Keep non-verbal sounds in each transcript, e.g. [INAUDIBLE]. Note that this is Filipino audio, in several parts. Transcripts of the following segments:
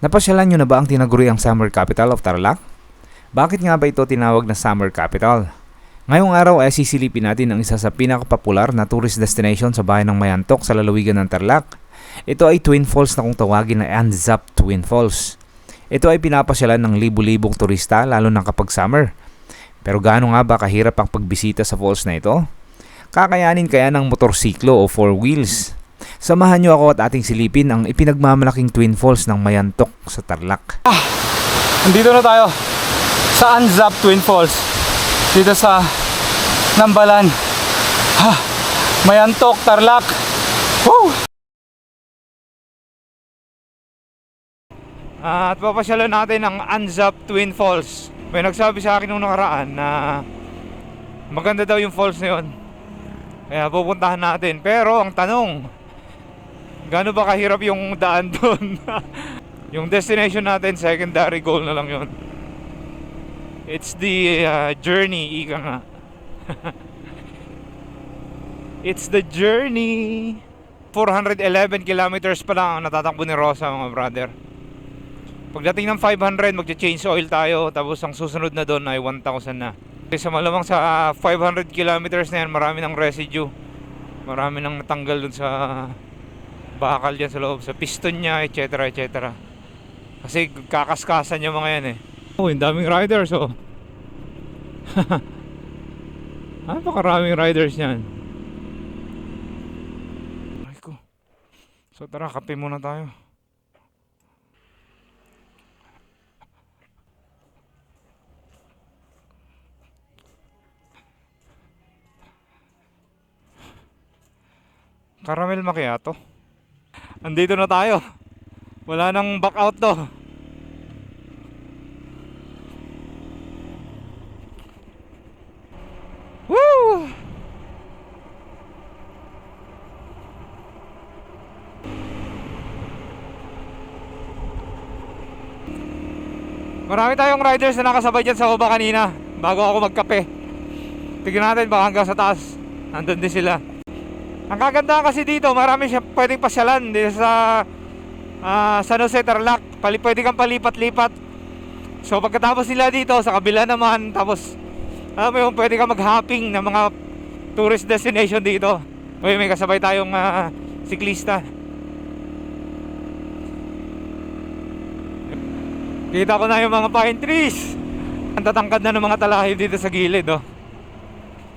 Napasyalan nyo na ba ang tinaguriang summer capital of Tarlac? Bakit nga ba ito tinawag na summer capital? Ngayong araw ay sisilipin natin ang isa sa pinakapopular na tourist destination sa bayan ng Mayantok sa lalawigan ng Tarlac. Ito ay Twin Falls na kung tawagin na Anzap Twin Falls. Ito ay pinapasyalan ng libu-libong turista lalo na kapag summer. Pero gaano nga ba kahirap ang pagbisita sa falls na ito? Kakayanin kaya ng motorsiklo o four wheels? Samahan nyo ako at ating silipin ang ipinagmamalaking Twin Falls ng Mayantok sa Tarlac. Nandito na tayo sa Anzap Twin Falls. Dito sa Nambalan. Ha, Mayantok, Tarlac. Woo! at papasyalan natin ang Anzap Twin Falls. May nagsabi sa akin nung nakaraan na maganda daw yung falls na yun. Kaya pupuntahan natin. Pero ang tanong, gaano ba kahirap yung daan doon? [LAUGHS] yung destination natin, secondary goal na lang yun. It's the uh, journey, ika nga. [LAUGHS] It's the journey. 411 kilometers pa lang ang natatakbo ni Rosa mga brother. Pagdating ng 500, magcha-change oil tayo. Tapos ang susunod na doon ay 1,000 na. Kasi malamang sa ah, 500 kilometers na yan, marami ng residue. Marami nang natanggal dun sa bakal dyan sa loob. Sa piston niya, etc. etc. Kasi kakaskasan yung mga yan eh. Oh, yung daming riders oh. [LAUGHS] Napakaraming riders niyan. Ay ko. So tara, kape muna tayo. Caramel macchiato. Andito na tayo. Wala nang back out to. Woo! Marami tayong riders na nakasabay dyan sa baba kanina bago ako magkape. Tignan natin baka hanggang sa taas. Nandun din sila. Ang kaganda kasi dito, marami siya pwedeng pasyalan dito sa ah, San Jose Tarlac. Pali, pwede kang palipat-lipat. So pagkatapos nila dito, sa kabila naman, tapos alam mo yung pwede kang mag-hopping ng mga tourist destination dito. Uy, may kasabay tayong ah, siklista. Kita ko na yung mga pine trees. Ang tatangkad na ng mga talahib dito sa gilid, oh.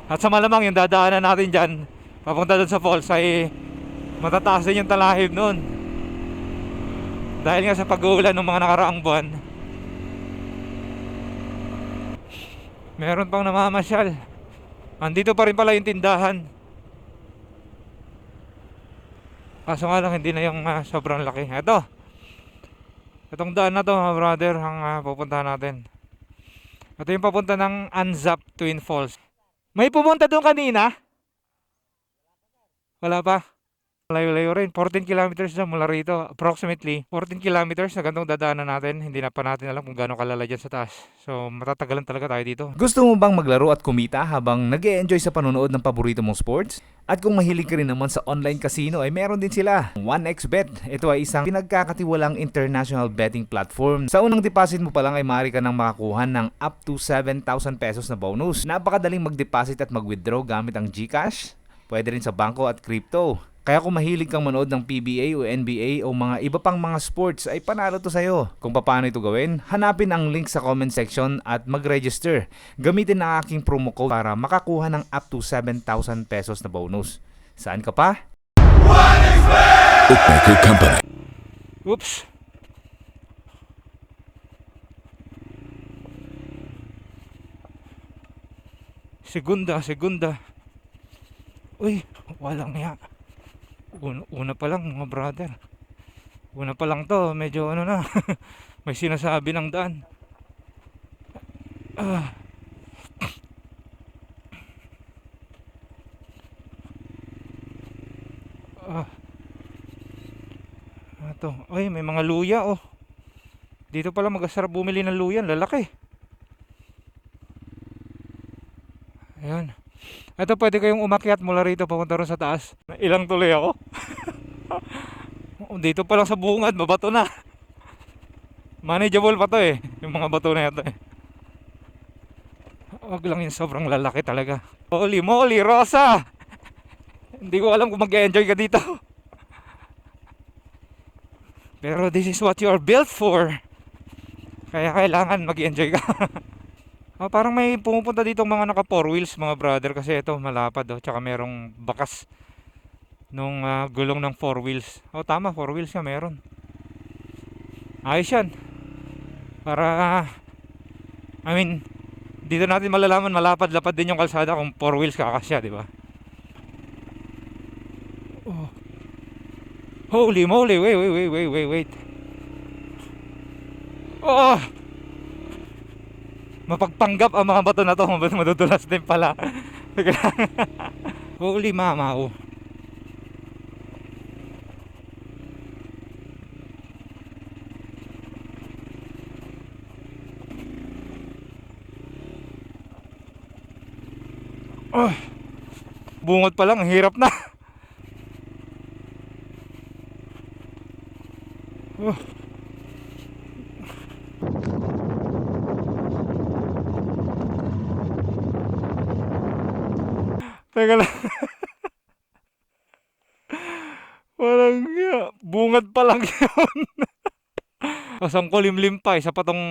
At sa malamang yung dadaanan natin dyan, papunta doon sa falls ay matataas din yung talahib noon. Dahil nga sa pag-uulan ng mga nakaraang buwan. Meron pang namamasyal. Andito pa rin pala yung tindahan. Kaso nga lang hindi na yung ah, sobrang laki. Ito. Itong daan na to mga brother ang ah, pupuntahan natin. Ito yung papunta ng Anzap Twin Falls. May pumunta doon kanina? Wala pa. Layo-layo rin. 14 kilometers na mula rito. Approximately 14 kilometers na gantong dadaanan natin. Hindi na pa natin alam kung gaano kalala dyan sa taas. So matatagalan talaga tayo dito. Gusto mo bang maglaro at kumita habang nag enjoy sa panonood ng paborito mong sports? At kung mahilig ka rin naman sa online casino ay meron din sila. 1xBet. Ito ay isang pinagkakatiwalang international betting platform. Sa unang deposit mo pa lang ay maaari ka nang makakuha ng up to 7,000 pesos na bonus. Napakadaling mag-deposit at mag-withdraw gamit ang GCash. Pwede rin sa bangko at crypto. Kaya kung mahilig kang manood ng PBA o NBA o mga iba pang mga sports ay panalo to sa'yo. Kung paano ito gawin, hanapin ang link sa comment section at mag-register. Gamitin ang aking promo code para makakuha ng up to 7,000 pesos na bonus. Saan ka pa? Bookmaker Company. Oops. Segunda, segunda. Uy, walang ya. Una, una pa lang mga brother. Una pa lang to, medyo ano na. [LAUGHS] May sinasabi ng daan. Ah. Ah. Ito. Ay, may mga luya oh. Dito pala magasarap bumili ng luya. Lalaki. Ayan. Ito pwede kayong umakyat mula rito papunta ron sa taas. Ilang tuloy ako. [LAUGHS] Dito pa lang sa bungad, mabato na. Manageable pa to eh. Yung mga bato na ito eh. Wag lang yung sobrang lalaki talaga. Holy moly, Rosa! [LAUGHS] Hindi ko alam kung mag-enjoy ka dito. [LAUGHS] Pero this is what you are built for. Kaya kailangan mag-enjoy ka. Ah, parang may pumupunta dito mga naka four wheels mga brother kasi ito malapad oh. Tsaka merong bakas nung ah, gulong ng four wheels. Oh tama, four wheels nga meron. Ayos yan. Para I mean dito natin malalaman malapad-lapad din yung kalsada kung four wheels kakasya, di ba? Oh. Holy moly, wait, wait, wait, wait, wait, wait. Oh! Mapagpanggap ang mga bato na to, mad- madudulas din pala. [LAUGHS] Holy mama, oh. Oh, bungot pa lang, ang hirap na. Teka lang. Walang nga. Bungad pa lang yun. Tapos ang kulimlim pa. Isa pa tong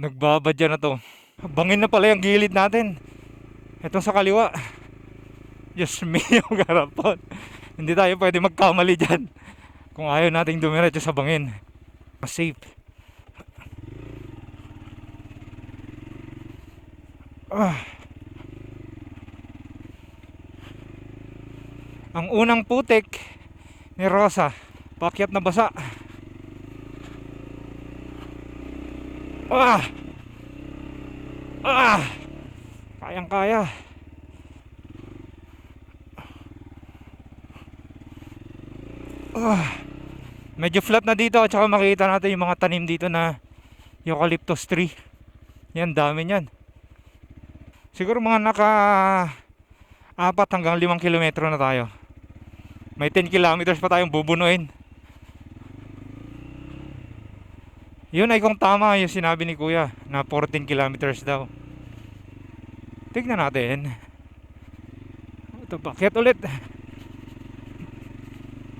nagbabadya na to. Bangin na pala yung gilid natin. Ito sa kaliwa. Diyos mio, [LAUGHS] garapon. Hindi tayo pwede magkamali dyan. Kung ayaw nating dumiretso sa bangin. Mas safe. Ah. Ang unang putik ni Rosa, pakyat na basa. Ah! Ah! Kayang kaya. Ah! Medyo flat na dito at saka makita natin yung mga tanim dito na eucalyptus tree. Yan, dami niyan. Siguro mga naka apat hanggang limang kilometro na tayo. May 10 kilometers pa tayong bubunuin. Yun ay kung tama yung sinabi ni Kuya na 14 kilometers daw. Tignan natin. Ito bakit ulit?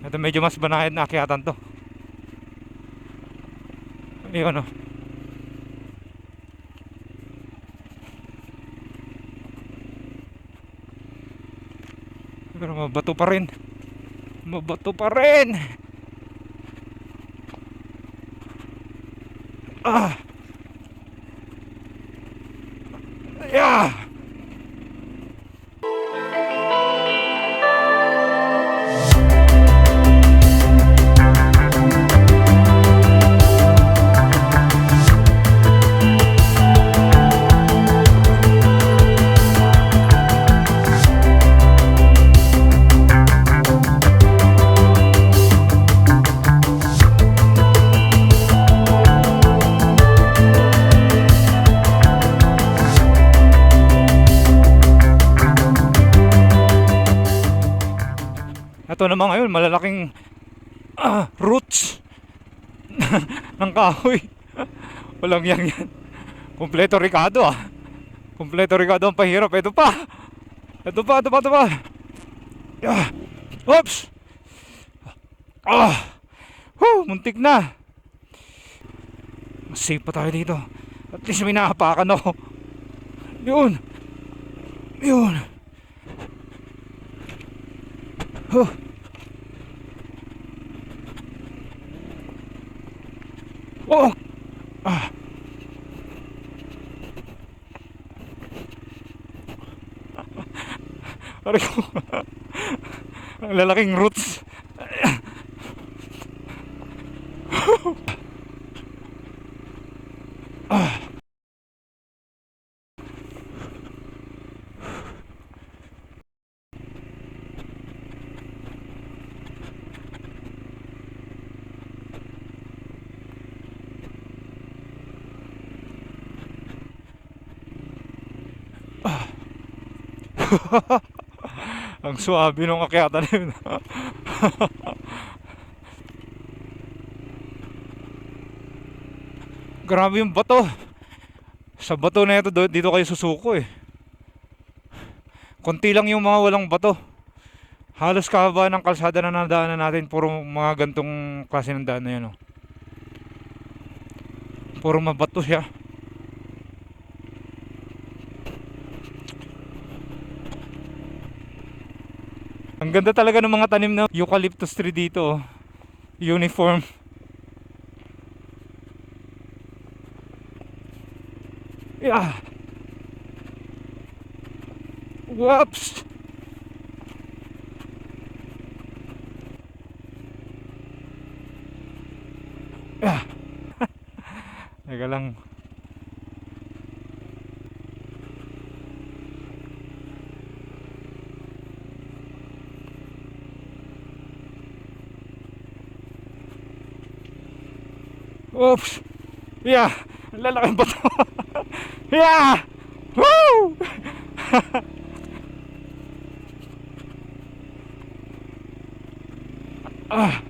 Ito medyo mas banayad na akyatan to. Ayun oh. Pero mabato pa rin. Mabato pa rin. Ah. Yeah. Ito naman ngayon, malalaking ah, roots [LAUGHS] ng kahoy. Walang yang yan. Kompleto Ricardo ah. Kompleto Ricardo ang pahirap. Ito pa. Ito pa, ito pa, ito pa. Ah. Oops. Ah. Whew, muntik na. Safe pa tayo dito. At least may naapakan ako. Yun. Yun. Huh. Oh! Ah. Aray [LAUGHS] ko. Ang lalaking roots. Ah. [LAUGHS] Ang suabe nung akyatan na yun. [LAUGHS] Grabe yung bato. Sa bato na ito, dito kayo susuko eh. Konti lang yung mga walang bato. Halos kahaba ng kalsada na nadaanan natin, puro mga gantong klase ng daan na yan. Oh. Puro mabato siya. Ang ganda talaga ng mga tanim na eucalyptus tree dito. oh. Uniform. Yeah. Whoops. Ah. [LAUGHS] Teka lang. Oops. Yeah. Ang lalaking bato. [LAUGHS] yeah. Woo! [LAUGHS] ah.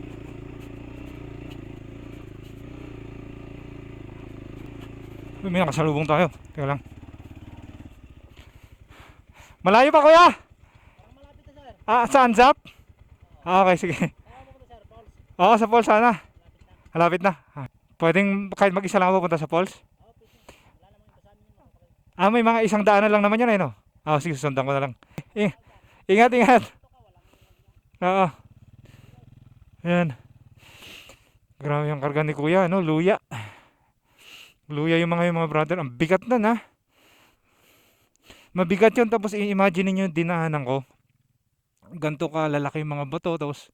May nakasalubong tayo. Teka lang. Malayo pa kuya? Ah, saan Zap? Ah, okay, sige. Oo, sa Falls sana. Malapit na. Ah, Pwedeng kahit mag-isa lang ako pupunta sa Falls? Ah, may mga isang daanan lang naman yan eh, no? Ah, sige, susundan ko na lang. I- ingat, ingat. Oo. Yan. Grabe yung karga ni kuya, no? Luya. Luya yung mga yung mga brother. Ang bigat na na. Mabigat yun. Tapos i-imagine niyo yung dinaanan ko. Ganto ka lalaki yung mga bato. Tapos,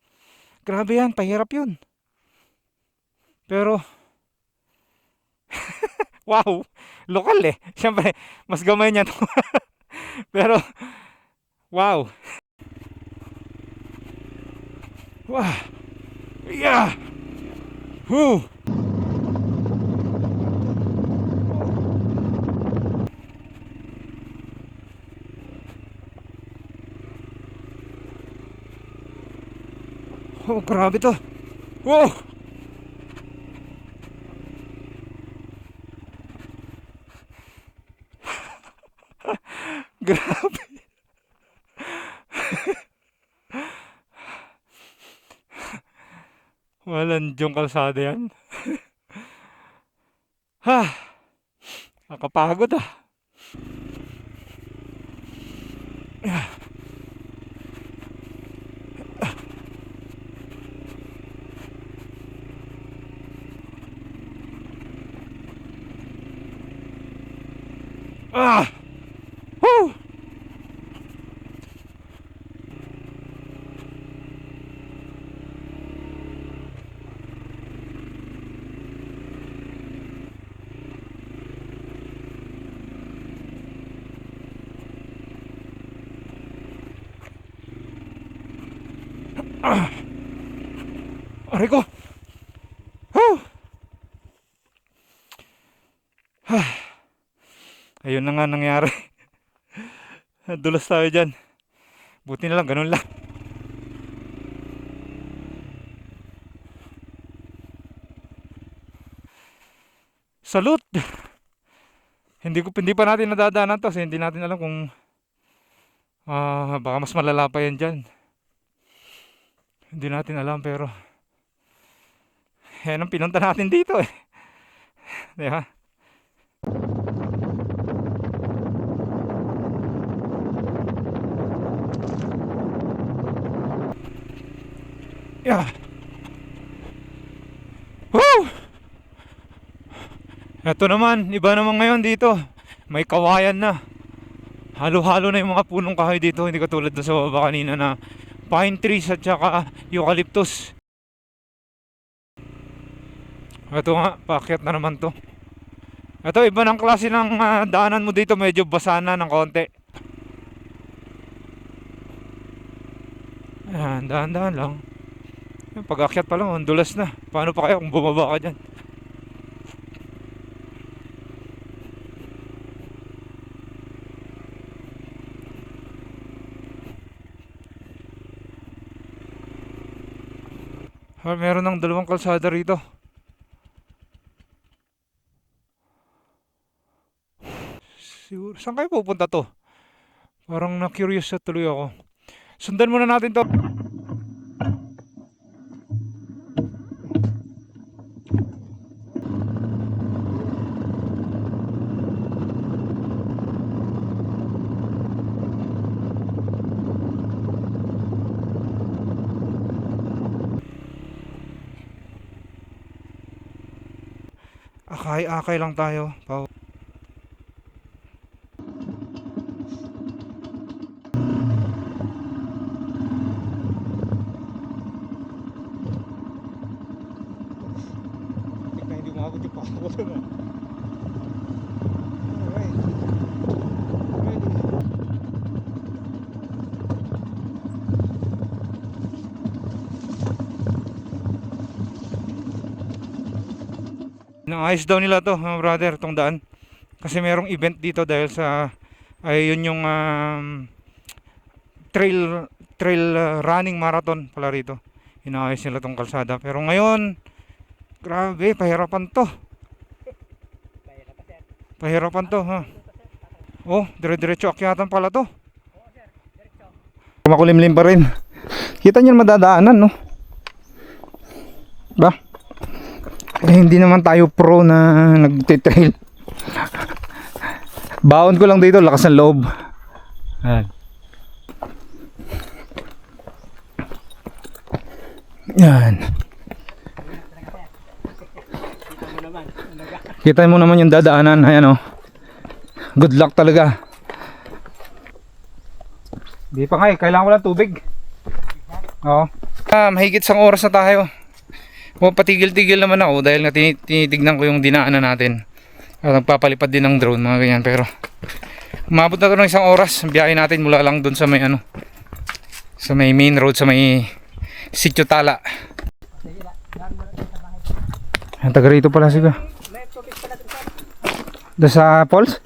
grabe yan. Pahirap yun. Pero, wow. Lokal eh. [LAUGHS] Siyempre, mas gamay niya. [LAUGHS] Pero, wow. Wow. Yeah. Whew. Oh, grabe to. Wow! [LAUGHS] grabe. Walang diyong kalsada yan. [LAUGHS] ha! Nakapagod ah. Ah! Woo! Ah! Aray ko! Woo! Ah! Ayun na nga nangyari. [LAUGHS] Dulas tayo dyan. Buti na lang, ganun lang. Salute! [LAUGHS] Hindi ko hindi pa natin nadadaanan to kasi hindi natin alam kung ah baka mas malala pa yan dyan. Hindi natin alam pero yan ang pinunta natin dito eh. [LAUGHS] Di ba? Yeah. Woo! Ito naman, iba naman ngayon dito. May kawayan na. Halo-halo na yung mga punong kahoy dito. Hindi katulad doon sa baba kanina na pine trees at saka eucalyptus. Ito nga, paakyat na naman to. Ito, iba ng klase ng ah, daanan mo dito. Medyo basa na ng konti. Ayan, dahan-dahan lang. Yung Pag-akyat pa lang, ang dulas na. Paano pa kaya kung bumaba ka dyan? Ah, meron ng dalawang kalsada rito. Siguro. Saan kayo pupunta to? Parang na-curious na tuloy ako. Sundan muna natin to. Akay-akay lang tayo. Pao. Tignan hindi umabot yung pako ko na. Alright. Alright. Naayos daw nila to mga brother tong daan. Kasi merong event dito dahil sa ay yun yung um, trail trail uh, running marathon pala rito. Inaayos nila tong kalsada. Pero ngayon grabe pahirapan to. Pahirapan to ha? Oh dire-diretso akyatan pala to. Makulimlim pa rin. Kita niyo madadaanan no? Ba eh, hindi naman tayo pro na nagtitrail. Baon ko lang dito, lakas ng loob. Ayan. Yan. Kita mo naman yung dadaanan. Ayan o. Good luck talaga. Di pa nga eh. Kailangan ko lang tubig. Oo. Ah, mahigit sang oras na tayo. Patigil-tigil naman ako dahil nga tini- tinitignan ko yung dinaanan natin. At nagpapalipad din ng drone mga ganyan pero umabot na to ng isang oras. Biyahe natin mula lang dun sa may ano sa may main road sa may Sitio Tala. Ang taga rito pala siya. Doon sa Falls?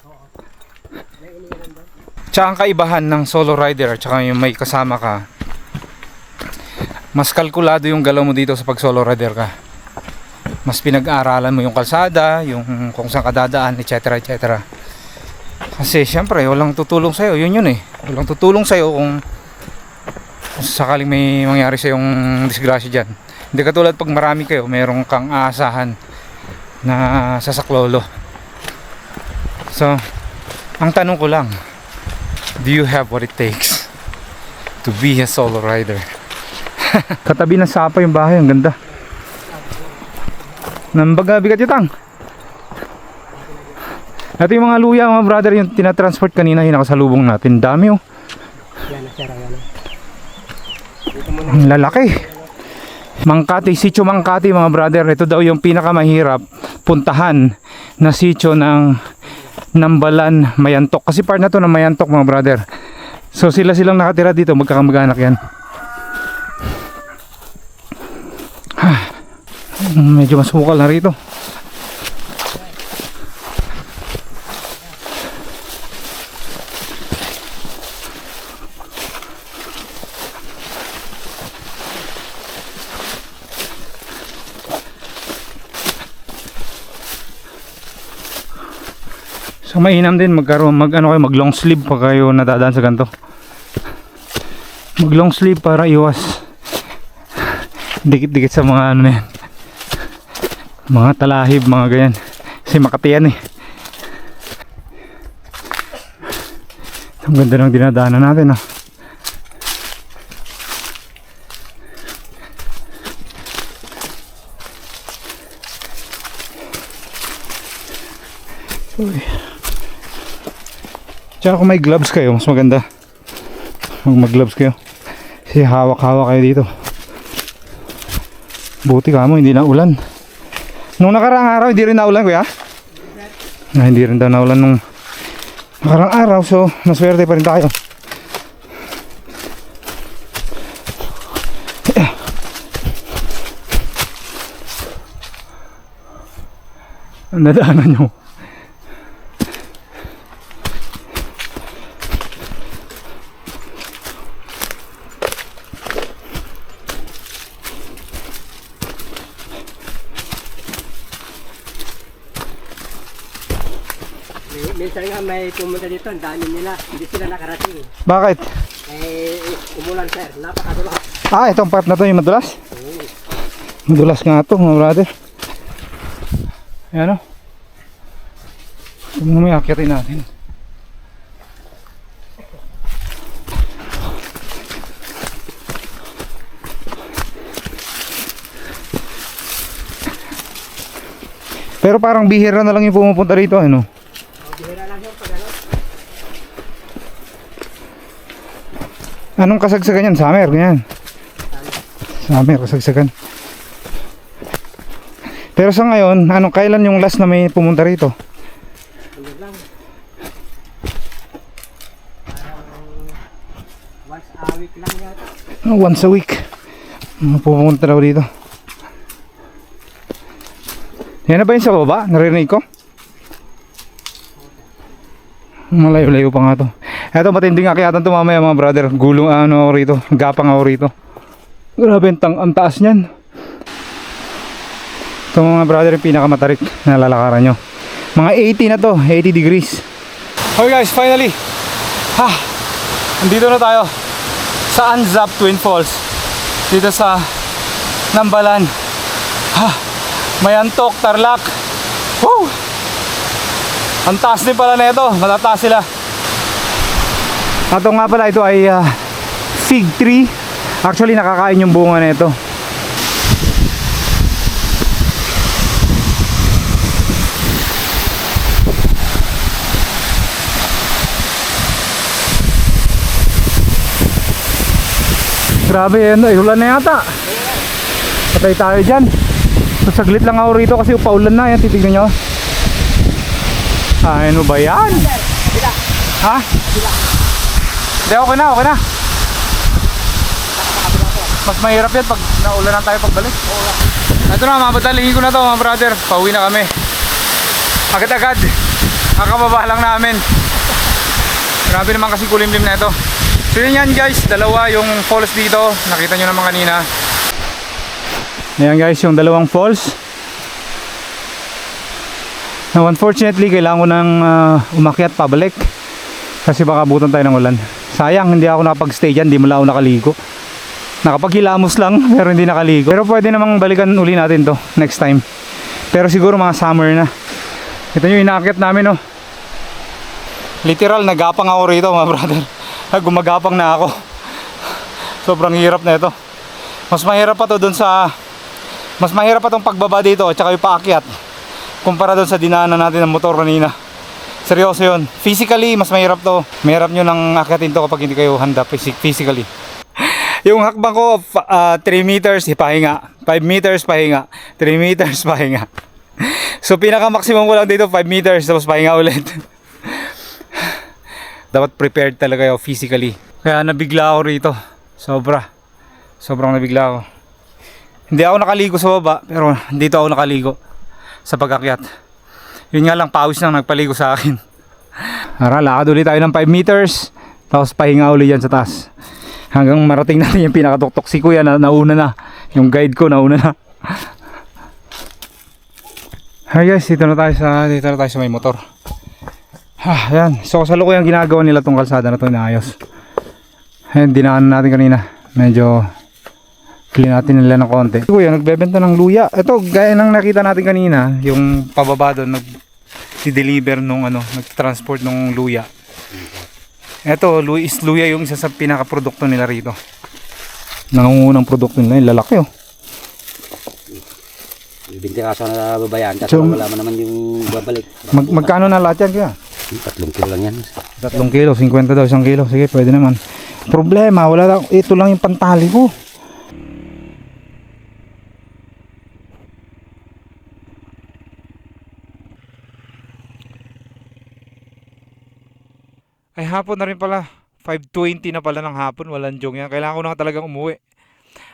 Tsaka ang kaibahan ng solo rider tsaka yung may kasama ka mas kalkulado yung galaw mo dito sa pag solo rider ka. Mas pinag-aaralan mo yung kalsada, yung kung saan ka dadaan, etc. etc. Kasi syempre, walang tutulong sa'yo. Yun yun eh. Walang tutulong sa'yo kung, kung sakaling may mangyari sa yung disgrasya dyan. Hindi katulad pag marami kayo, mayroong kang aasahan na sasaklolo. So, ang tanong ko lang, do you have what it takes to be a solo rider? Katabi ng sapa yung bahay, ang ganda. Nambaga bigat yutang. Ito yung mga luya mga brother yung tinatransport kanina yung nakasalubong natin. Dami oh. Ang lalaki. Mangkati, sitio Mangkati mga brother. Ito daw yung pinakamahirap puntahan na sitio ng Nambalan, Mayantok. Kasi part na to ng Mayantok mga brother. So sila silang nakatira dito, magkakamag-anak yan. Medyo masukal na rito. So mainam din magkaroon mag ano kayo mag long sleeve pag kayo nadadaan sa ganito. Mag long sleeve para iwas dikit-dikit sa mga ano na yan. Mga talahib, mga ganyan. Kasi Makati yan eh. Ang ganda ng dinadaanan natin ah. Uy. Tsaka kung may gloves kayo, mas maganda. Mag mag-gloves kayo. Kasi hawak-hawak kayo dito. Buti ka mo, hindi na ulan. Nung nakaraang araw, hindi rin naulan kuya? Na, hindi rin daw naulan nung nakaraang araw. So, maswerte pa rin tayo. Nadaanan nyo. Minsan nga may pumunta dito, ang dami nila. Hindi sila nakarating. Bakit? Eh, umulan sir, napakadulas. Ah, itong part na to yung madulas? Madulas nga to mga brother. Ayan o. Ito muna may akyatin natin. Pero parang bihira na lang yung pumupunta rito, ano? Bihira lang yung pag ano. Anong kasagsagan yan? Summer, ganyan. Summer, kasagsagan. Pero sa ngayon, anong kailan yung last na may pumunta rito? Ano once a week lang yata. Once a week. Pupunta daw dito. Yan na ba yun sa baba? Narinig ko? Malayo-layo pa nga to. Eto matinding akyatan to mamaya mga brother. Gulong ano ako rito. Gapang ako rito. Grabe ang, ang taas niyan. Ito mga brother yung pinakamatarik na lalakaran nyo. Mga 80 na to. 80 degrees. Okay guys, finally. Ha! Andito na tayo sa Anzap Twin Falls dito sa Nambalan ha, may antok, tarlak Woo! ang taas din pala na ito matataas sila ito nga pala ito ay ah, fig tree actually nakakain yung bunga na ito Grabe yan, eh, ulan na yata. Patay tayo dyan. So, saglit lang ako rito kasi paulan na. Yan, titignan nyo. Ah, ano ba yan? Ha? Hindi, okay na, okay na. Mas mahirap yan pag naulanan tayo pagbalik. Ito na, mga batalingin ko na to mga brother. Pauwi na kami. Agad-agad. Kakababa lang namin. Grabe naman kasi kulimlim na ito. So yun yan guys, dalawa yung falls dito. Nakita nyo naman kanina. Ayan guys, yung dalawang falls. Now unfortunately, kailangan ko nang ah, umakyat pabalik. Kasi baka abutan tayo ng ulan. Sayang, hindi ako nakapag-stay dyan, hindi mo lang ako nakaligo. Nakapaghilamos lang, [LAUGHS] pero hindi nakaligo. Pero pwede namang balikan uli natin to next time. Pero siguro mga summer na. Ito yung inaakyat namin oh. Literal, nagapang ako rito mga [LAUGHS] brother. Gumagapang na ako. Sobrang hirap na ito. Mas mahirap pa to dun sa... Mas mahirap pa tong pagbaba dito at saka yung paakyat. Kumpara dun sa dinaanan natin ng motor kanina. Seryoso yun. Physically, mas mahirap to. Mahirap nyo nang akyatin to kapag hindi kayo handa physi- physically. [LAUGHS] yung hakbang ko, 3 meters, pahinga. 5 meters, pahinga. 3 meters, [LAUGHS] pahinga. So pinaka-maximum ko lang dito 5 meters tapos pahinga ulit. [LAUGHS] Dapat prepared talaga ako physically. Kaya nabigla ako rito. Sobra. Sobrang nabigla ako. Hindi ako nakaligo sa baba pero dito ako nakaligo sa pagakyat. Yun nga lang pawis lang nagpaligo sa akin. [LAUGHS] Tara, lakad ulit tayo ng 5 meters. Tapos pahinga ulit yan sa taas. Hanggang marating natin [LAUGHS] yung pinakatuktok. Si kuya na, nauna na. Yung guide ko nauna na. [LAUGHS] Hi guys, dito na tayo sa dito na tayo sa may motor. [SIGHS] Ah, yan. So kasalukuyan ginagawa nila tong kalsada na to inaayos. Ayan, dinaanan natin kanina. Medyo clean natin nila ng konti. Kuya, nagbebenta ng luya. Ito, gaya ng nakita natin kanina, yung pababa doon, nag deliver nung ano, nag-transport nung luya. Ito, lu- is luya yung isa sa pinaka-produkto nila rito. Nangungunang produkto nila, yung lalaki oh. Binti kaso na babayan, So, kaso wala man naman yung babalik. Mag magkano na lahat yan kaya? Tatlong kilo lang yan. Tatlong kilo, 50 daw isang kilo. Sige, pwede naman. Problema, wala lang, ito lang yung pantali ko. Ay hapon na rin pala. 5.20 na pala ng hapon. Walang jong yan. Kailangan ko na talagang umuwi.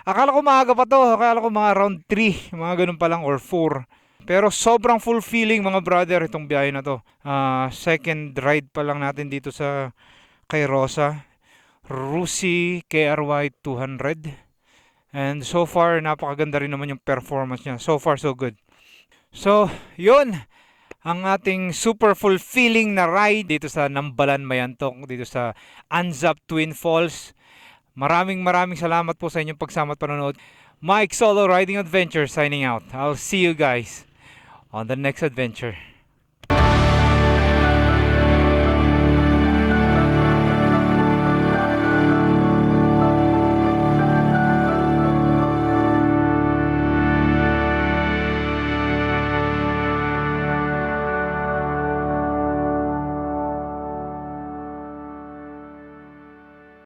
Akala ko maaga pa to. Akala ko mga around 3. Mga ganun pa lang or 4. Pero sobrang fulfilling mga brother itong biyahe na to. Ah, second ride pa lang natin dito sa kay Rosa. Rusi KRY 200. And so far, napakaganda rin naman yung performance niya. So far, so good. So, yun. Ang ating super fulfilling na ride dito sa Nambalan Mayantok, dito sa Anzap Twin Falls. Maraming maraming salamat po sa inyong pagsama at panonood. Mike Solo Riding Adventure signing out. I'll see you guys on the next adventure.